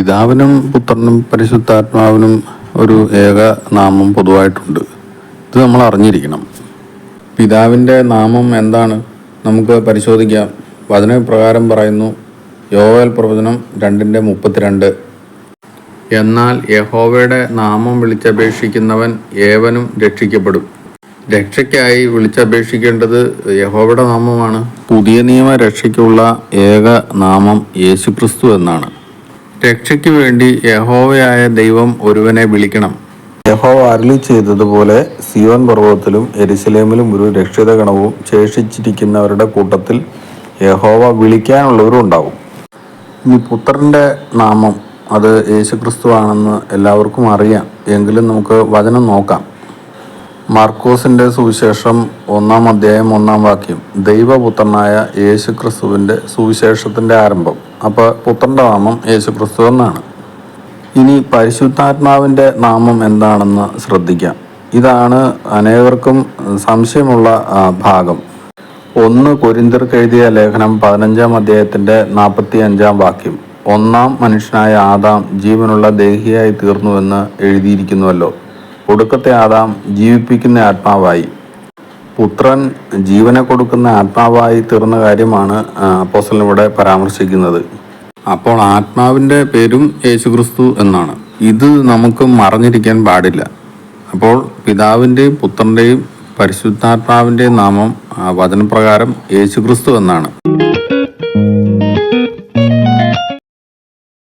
പിതാവിനും പുത്രനും പരിശുദ്ധാത്മാവിനും ഒരു ഏക നാമം പൊതുവായിട്ടുണ്ട്. ഇത് നമ്മൾ അറിഞ്ഞിരിക്കണം. പിതാവിന്റെ നാമം എന്താണ്? നമുക്ക് പരിശോധിക്കാം. വചന പ്രകാരം പറയുന്നു യോവൽ പ്രവചനം രണ്ടിന്റെ മുപ്പത്തിരണ്ട്. എന്നാൽ യഹോവയുടെ നാമം വിളിച്ചപേക്ഷിക്കുന്നവൻ ഏവനും രക്ഷിക്കപ്പെടും. രക്ഷയ്ക്കായി വിളിച്ചപേക്ഷിക്കേണ്ടത് യഹോവയുടെ നാമമാണ്. പുതിയ നിയമ രക്ഷയ്ക്കുള്ള ഏക നാമം യേശുക്രിസ്തു എന്നാണ്. രക്ഷയ്ക്ക് വേണ്ടി യഹോവയായ ദൈവം ഒരുവനെ വിളിക്കണം. യഹോവ അരുളി ചെയ്തതുപോലെ സിയോൻ പർവതത്തിലും എരിശിലേമിലും ഒരു രക്ഷിത ഗണവും ശേഷിച്ചിരിക്കുന്നവരുടെ കൂട്ടത്തിൽ യഹോവ വിളിക്കാനുള്ളവരും ഉണ്ടാവും. ഈ പുത്രന്റെ നാമം അത് യേശുക്രിസ്തു ആണെന്ന് എല്ലാവർക്കും അറിയാം. എങ്കിലും നമുക്ക് വചനം നോക്കാം. മാർക്കോസിന്റെ സുവിശേഷം ഒന്നാം അധ്യായം ഒന്നാം വാക്യം. ദൈവപുത്രനായ യേശുക്രിസ്തുവിന്റെ സുവിശേഷത്തിന്റെ ആരംഭം. അപ്പോൾ പുത്രന്റെ നാമം യേശു ക്രിസ്തു എന്നാണ്. ഇനി പരിശുദ്ധാത്മാവിന്റെ നാമം എന്താണെന്ന് ശ്രദ്ധിക്കാം. ഇതാണ് അനേകർക്കും സംശയമുള്ള ഭാഗം. ഒന്ന് കൊരിന്തിർക്ക് എഴുതിയ ലേഖനം പതിനഞ്ചാം അധ്യായത്തിന്റെ നാൽപ്പത്തി അഞ്ചാം വാക്യം. ഒന്നാം മനുഷ്യനായ ആദാം ജീവനുള്ള ദേഹിയായി തീർന്നുവെന്ന് എഴുതിയിരിക്കുന്നുവല്ലോ. ഒടുക്കത്തെ ആദാം ജീവിപ്പിക്കുന്ന ആത്മാവായി. പുത്രൻ ജീവനെ കൊടുക്കുന്ന ആത്മാവായി തീർന്ന കാര്യമാണ് അപ്പോസലിവിടെ പരാമർശിക്കുന്നത്. അപ്പോൾ ആത്മാവിന്റെ പേരും യേശുക്രിസ്തു എന്നാണ്. ഇത് നമുക്ക് മറഞ്ഞിരിക്കാൻ പാടില്ല. അപ്പോൾ പിതാവിന്റെയും പുത്രന്റെയും പരിശുദ്ധാത്മാവിന്റെയും നാമം വചനപ്രകാരം യേശുക്രിസ്തു എന്നാണ്.